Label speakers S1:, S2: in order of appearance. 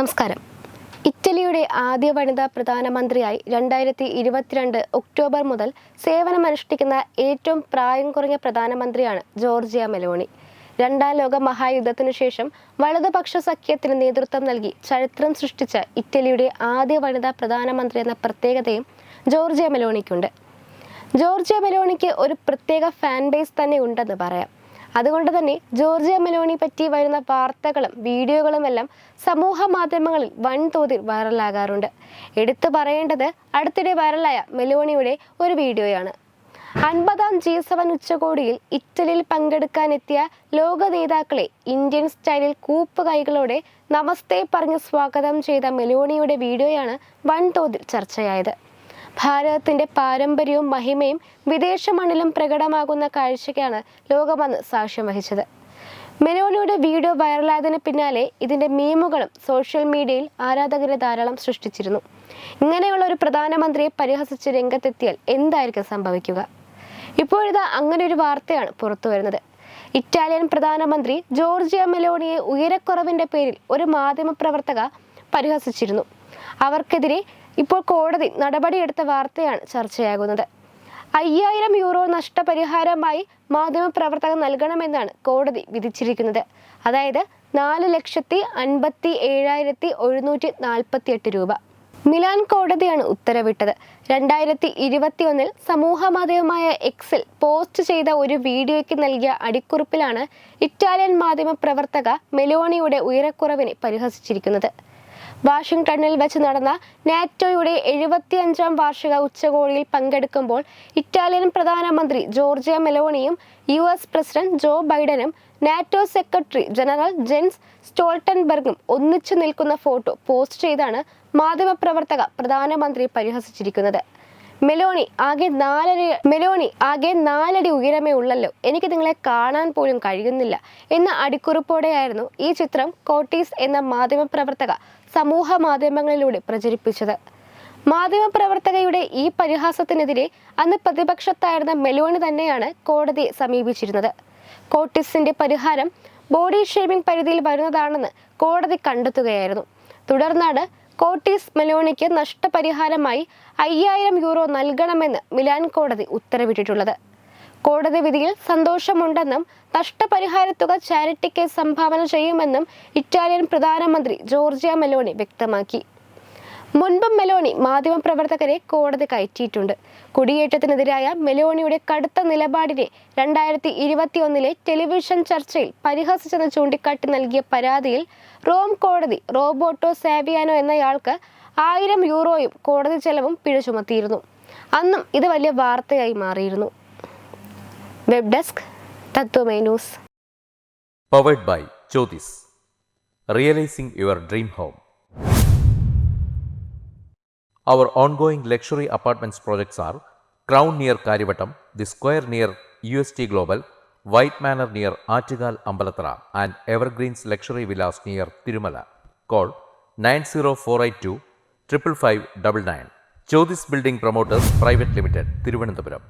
S1: നമസ്കാരം. ഇറ്റലിയുടെ ആദ്യ വനിതാ പ്രധാനമന്ത്രിയായി രണ്ടായിരത്തി ഇരുപത്തിരണ്ട് ഒക്ടോബർ മുതൽ സേവനമനുഷ്ഠിക്കുന്ന ഏറ്റവും പ്രായം കുറഞ്ഞ പ്രധാനമന്ത്രിയാണ് ജോർജിയ മെലോണി. രണ്ടാം ലോക മഹായുദ്ധത്തിനു ശേഷം വലതുപക്ഷ സഖ്യത്തിന് നേതൃത്വം നൽകി ചരിത്രം സൃഷ്ടിച്ച ഇറ്റലിയുടെ ആദ്യ വനിതാ പ്രധാനമന്ത്രി എന്ന പ്രത്യേകതയും ജോർജിയ മെലോണിക്കുണ്ട്. ജോർജിയ മെലോണിക്ക് ഒരു പ്രത്യേക ഫാൻ ബേസ് തന്നെ ഉണ്ടെന്ന് പറയാം. അതുകൊണ്ട് തന്നെ ജോർജിയ മെലോണി പറ്റി വരുന്ന വാർത്തകളും വീഡിയോകളും എല്ലാം സമൂഹ മാധ്യമങ്ങളിൽ വൻതോതിൽ വൈറലാകാറുണ്ട്. എടുത്തു പറയേണ്ടത് അടുത്തിടെ വൈറലായ മെലോണിയുടെ ഒരു വീഡിയോയാണ്. അൻപതാം ജി സെവൻ ഉച്ചകോടിയിൽ ഇറ്റലിയിൽ പങ്കെടുക്കാനെത്തിയ ലോക നേതാക്കളെ ഇന്ത്യൻ സ്റ്റൈലിൽ കൂപ്പ് കൈകളോടെ നമസ്തേ പറഞ്ഞ് സ്വാഗതം ചെയ്ത മെലോണിയുടെ വീഡിയോയാണ് വൻതോതിൽ ചർച്ചയായത്. ഭാരതത്തിന്റെ പാരമ്പര്യവും മഹിമയും വിദേശ മണ്ണിലും പ്രകടമാകുന്ന കാഴ്ചയ്ക്കാണ് ലോകമന്ന് സാക്ഷ്യം വഹിച്ചത്. മെനോലിയുടെ വീഡിയോ വൈറലായതിന് പിന്നാലെ ഇതിന്റെ മീമുകളും സോഷ്യൽ മീഡിയയിൽ ആരാധകരെ ധാരാളം സൃഷ്ടിച്ചിരുന്നു. ഇങ്ങനെയുള്ള ഒരു പ്രധാനമന്ത്രിയെ പരിഹസിച്ച് രംഗത്തെത്തിയാൽ എന്തായിരിക്കും സംഭവിക്കുക? ഇപ്പോഴിതാ അങ്ങനെ ഒരു വാർത്തയാണ് പുറത്തു വരുന്നത്. ഇറ്റാലിയൻ പ്രധാനമന്ത്രി ജോർജിയ മെലോണിയെ ഉയരക്കുറവിന്റെ പേരിൽ ഒരു മാധ്യമപ്രവർത്തക പരിഹസിച്ചിരുന്നു. അവർക്കെതിരെ ഇപ്പോൾ കോടതി നടപടിയെടുത്ത വാർത്തയാണ് ചർച്ചയാകുന്നത്. അയ്യായിരം യൂറോ നഷ്ടപരിഹാരമായി മാധ്യമപ്രവർത്തകർ നൽകണമെന്നാണ് കോടതി വിധിച്ചിരിക്കുന്നത്. അതായത് നാല് ലക്ഷത്തി അൻപത്തി ഏഴായിരത്തി ഒരുന്നൂറ്റി നാൽപ്പത്തി എട്ട് രൂപ. മിലാൻ കോടതിയാണ് ഉത്തരവിട്ടത്. രണ്ടായിരത്തി ഇരുപത്തിയൊന്നിൽ സമൂഹ മാധ്യമമായ എക്സിൽ പോസ്റ്റ് ചെയ്ത ഒരു വീഡിയോയ്ക്ക് നൽകിയ അടിക്കുറിപ്പിലാണ് ഇറ്റാലിയൻ മാധ്യമ പ്രവർത്തക മെലോണിയുടെ ഉയരക്കുറവിനെ പരിഹസിച്ചിരിക്കുന്നത്. വാഷിംഗ്ടണിൽ വെച്ച് നടന്ന നാറ്റോയുടെ എഴുപത്തിയഞ്ചാം വാർഷിക ഉച്ചകോടിയിൽ പങ്കെടുക്കുമ്പോൾ ഇറ്റാലിയൻ പ്രധാനമന്ത്രി ജോർജിയ മെലോണിയും യു എസ് പ്രസിഡന്റ് ജോ ബൈഡനും നാറ്റോ സെക്രട്ടറി ജനറൽ ജെൻസ് സ്റ്റോൾട്ടൻബർഗും ഒന്നിച്ചു നിൽക്കുന്ന ഫോട്ടോ പോസ്റ്റ് ചെയ്താണ് മാധ്യമപ്രവർത്തക പ്രധാനമന്ത്രി പരിഹസിച്ചിരിക്കുന്നത്. മെലോണി ആകെ നാലര മെലോണി ആകെ നാലടി ഉയരമേ ഉള്ളല്ലോ. എനിക്ക് നിങ്ങളെ കാണാൻ പോലും കഴിയുന്നില്ല. എന്ന അടിക്കുറിപ്പോടെയായിരുന്നു ഈ ചിത്രം കോട്ടീസ് എന്ന മാധ്യമപ്രവർത്തക സമൂഹ മാധ്യമങ്ങളിലൂടെ പ്രചരിപ്പിച്ചത്. മാധ്യമപ്രവർത്തകയുടെ ഈ പരിഹാസത്തിനെതിരെ അന്ന് പ്രതിപക്ഷത്തായിരുന്ന മെലോണി തന്നെയാണ് കോടതിയെ സമീപിച്ചിരുന്നത്. കോട്ടിസിന്റെ പരിഹാരം ബോഡി ഷേമിംഗ് പരിധിയിൽ വരുന്നതാണെന്ന് കോടതി കണ്ടെത്തുകയായിരുന്നു. തുടർന്നാണ് കോട്ടീസ് മെലോണിക്ക് നഷ്ടപരിഹാരമായി അയ്യായിരം യൂറോ നൽകണമെന്ന് മിലാൻ കോടതി ഉത്തരവിട്ടിട്ടുള്ളത്. കോടതി വിധിയിൽ സന്തോഷമുണ്ടെന്നും നഷ്ടപരിഹാര തുക ചാരിറ്റിക്ക് സംഭാവന ചെയ്യുമെന്നും ഇറ്റാലിയൻ പ്രധാനമന്ത്രി ജോർജിയ മെലോണി വ്യക്തമാക്കി. മുൻപും മെലോണി മാധ്യമപ്രവർത്തകരെ കോടതി കയറ്റിയിട്ടുണ്ട്. കുടിയേറ്റത്തിനെതിരായ മെലോണിയുടെ കടുത്ത നിലപാടിനെ രണ്ടായിരത്തി ഇരുപത്തിയൊന്നിലെ ടെലിവിഷൻ ചർച്ചയിൽ പരിഹസിച്ചെന്ന് ചൂണ്ടിക്കാട്ടി നൽകിയ പരാതിയിൽ റോം കോടതി റോബോട്ടോ സാവിയാനോ എന്നയാൾക്ക് ആയിരം യൂറോയും കോടതി ചെലവും പിഴ ചുമത്തിയിരുന്നു അന്നും ഇത് വലിയ വാർത്തയായി മാറിയിരുന്നു. Web desk Tatwamayi news.
S2: Powered by Jyothis realising your dream home Our ongoing luxury apartments projects are Crown near Karivattam, The Square near UST Global, White Manor near Artigal Ambalatra, and Evergreens Luxury Villas near Tirumala. Call 90482 555 Jyotis Building Promoters Private Limited, Thiruvananthapuram.